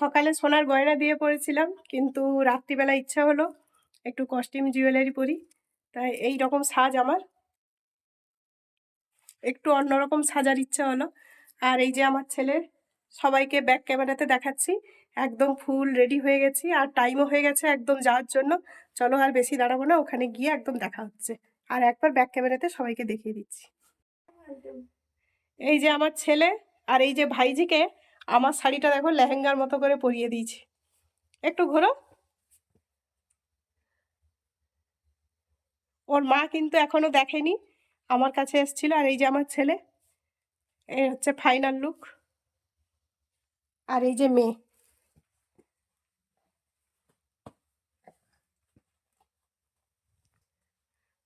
সকালে সোনার গয়না দিয়ে পরেছিলাম, কিন্তু রাত্রিবেলা ইচ্ছা হলো একটু কস্টিউম জুয়েলারি পরি। তাই এই রকম সাজ আমার। একটু অন্যরকম সাজার ইচ্ছা হলো। আর এই যে আমার ছেলে সবাইকে ব্যাক ক্যামেরাতে দেখাচ্ছি। একদম ফুল রেডি হয়ে গেছি আর টাইমও হয়ে গেছে একদম যাওয়ার জন্য। চলো আর বেশি দাঁড়াবো না, ওখানে গিয়ে একদম দেখা হচ্ছে। আর একবার ব্যাক ক্যামেরাতে সবাইকে দেখিয়ে দিচ্ছি। এই যে আমার ছেলে আর এই যে ভাইজিকে আমার শাড়িটা দেখো লেহেঙ্গার মতো করে পরিয়ে দিয়েছি। একটু ঘোরো। ওর মা কিন্তু এখনও দেখেনি, আমার কাছে এসেছিল আর এই যে আমার ছেলে এই হচ্ছে ফাইনাল লুক আর এই যে মেয়ে।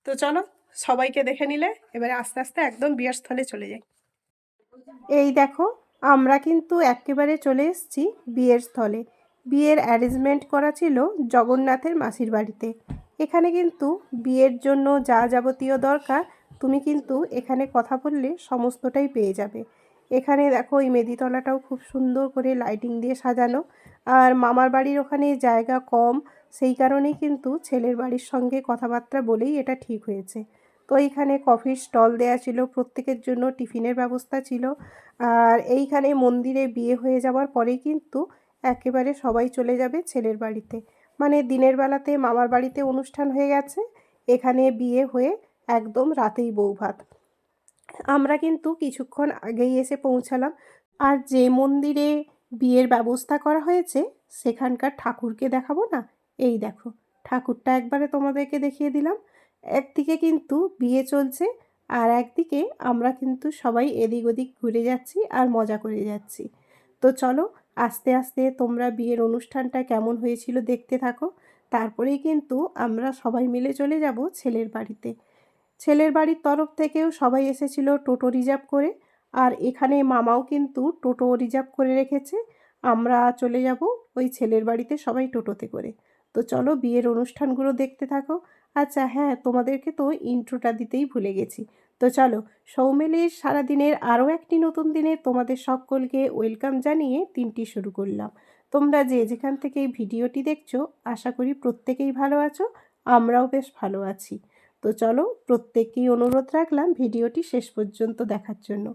তো চলো, সবাইকে দেখে নিলে, এবারে আস্তে আস্তে একদম বিয়ের স্থলে চলে যাই। এই দেখো, আমরা কিন্তু একেবারে চলে এসেছি বিয়ের স্থলে। বিয়ের অ্যারেঞ্জমেন্ট করা ছিল জগন্নাথের মাসির বাড়িতে। এখানে কিন্তু বিয়ের জন্য যা যাবতীয় দরকার তুমি কিন্তু এখানে কথা বললে সমস্তটাই পেয়ে যাবে। এখানে দেখো এই মেদিতলাটাও খুব সুন্দর করে লাইটিং দিয়ে সাজানো। আর মামার বাড়ির ওখানে জায়গা কম, সেই কারণেই কিন্তু ছেলের বাড়ির সঙ্গে কথাবার্তা বলেই এটা ঠিক হয়েছে। তো এইখানে কফির স্টল দেয়া ছিল, প্রত্যেকের জন্য টিফিনের ব্যবস্থা ছিল। আর এইখানে মন্দিরে বিয়ে হয়ে যাওয়ার পরেই কিন্তু একেবারে সবাই চলে যাবে ছেলের বাড়িতে। মানে দিনের বেলাতে মামার বাড়িতে অনুষ্ঠান হয়ে গেছে, এখানে বিয়ে হয়ে একদম রাতেই বউ ভাত। আমরা কিন্তু কিছুক্ষণ আগেই এসে পৌঁছালাম। আর যে মন্দিরে বিয়ের ব্যবস্থা করা হয়েছে, সেখানকার ঠাকুরকে দেখাবো না? এই দেখো, ঠাকুরটা একবারে তোমাদেরকে দেখিয়ে দিলাম। একদিকে কিন্তু বিয়ে চলছে, আর একদিকে আমরা কিন্তু সবাই এদিক ওদিক ঘুরে যাচ্ছি আর মজা করে যাচ্ছি। তো চলো, আস্তে আস্তে তোমরা বিয়ের অনুষ্ঠানটা কেমন হয়েছিল দেখতে থাকো। তারপরেই কিন্তু আমরা সবাই মিলে চলে যাব ছেলের বাড়িতে। ছেলের বাড়ির তরফ থেকেও সবাই এসেছিল টোটো রিজার্ভ করে। আর এখানে মামাও কিন্তু টোটো রিজার্ভ করে রেখেছে। আমরা চলে যাব ওই ছেলের বাড়িতে সবাই টোটোতে করে। তো চলো বিয়ের অনুষ্ঠানগুলো দেখতে থাকো। আচ্ছা হ্যাঁ তোমাদেরকে তো ইন্ট্রোটা দিতেই ভুলে গেছি। তো চলো, সৌমেলের সারাদিনের আরও একটি নতুন দিনে তোমাদের সকলকে ওয়েলকাম জানিয়ে দিনটি শুরু করলাম। তোমরা যে যেখান থেকে এই ভিডিওটি দেখছ, আশা করি প্রত্যেকেই ভালো আছো, আমরাও বেশ ভালো আছি। তো চলো প্রত্যেককেই অনুরোধ রাখলাম ভিডিওটি শেষ পর্যন্ত দেখার জন্য।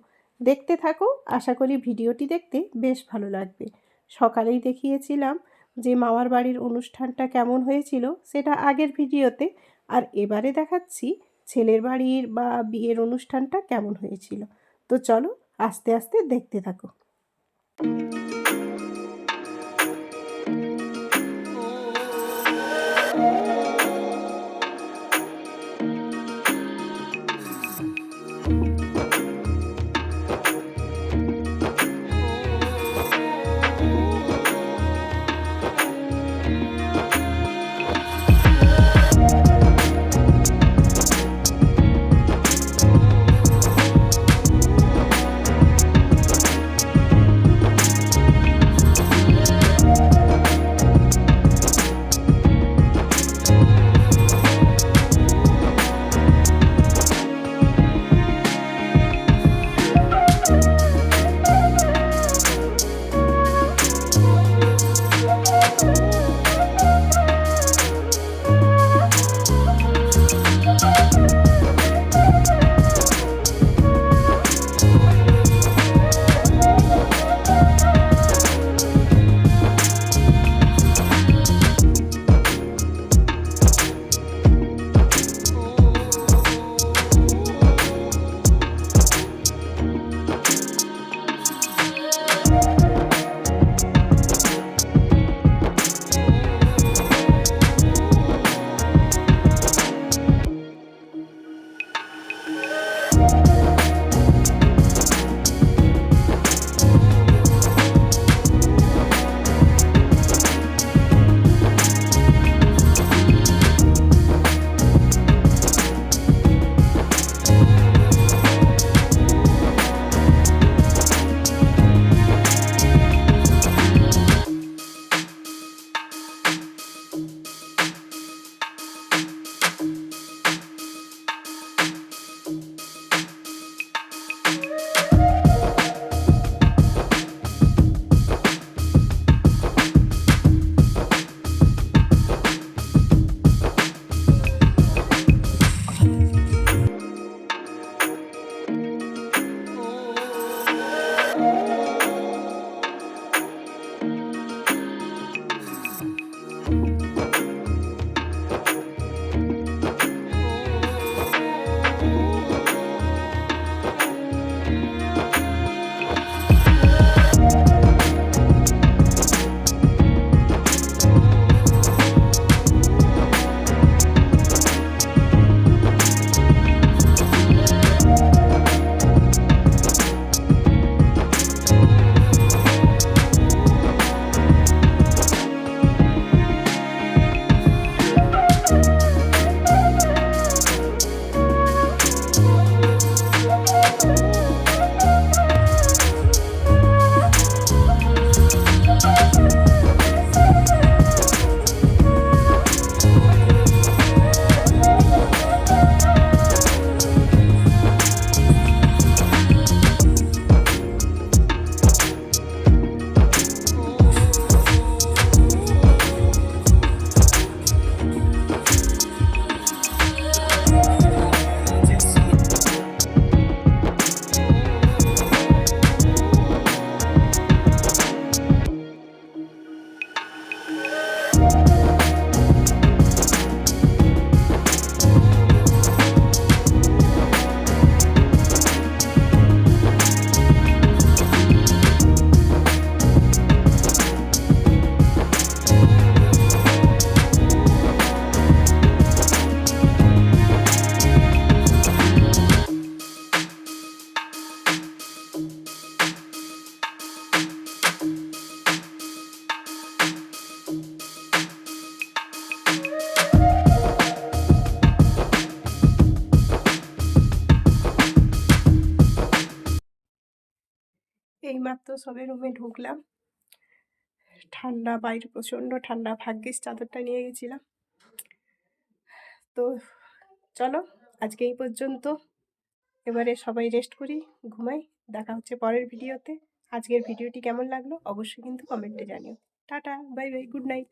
দেখতে থাকো, আশা করি ভিডিওটি দেখতে বেশ ভালো লাগবে। সকালেই দেখিয়েছিলাম যে মামার বাড়ির অনুষ্ঠানটা কেমন হয়েছিল সেটা আগের ভিডিওতে। আর এবারে দেখাচ্ছি ছেলের বাড়ির বা বিয়ের অনুষ্ঠানটা কেমন হয়েছিল। তো চলো আস্তে আস্তে দেখতে থাকো। এইমাত্র সবে রুমে ঢুকলাম। ঠান্ডা বাইরে, প্রচণ্ড ঠান্ডা, ভাগ্যিস চাদরটা নিয়ে গেছিলাম। তো চলো, আজকে এই পর্যন্ত। এবারে সবাই রেস্ট করি, ঘুমাই। দেখা হচ্ছে পরের ভিডিওতে আজকের ভিডিওটি কেমন লাগল? অবশ্যই কিন্তু কমেন্টে জানিও। Tata bye bye good night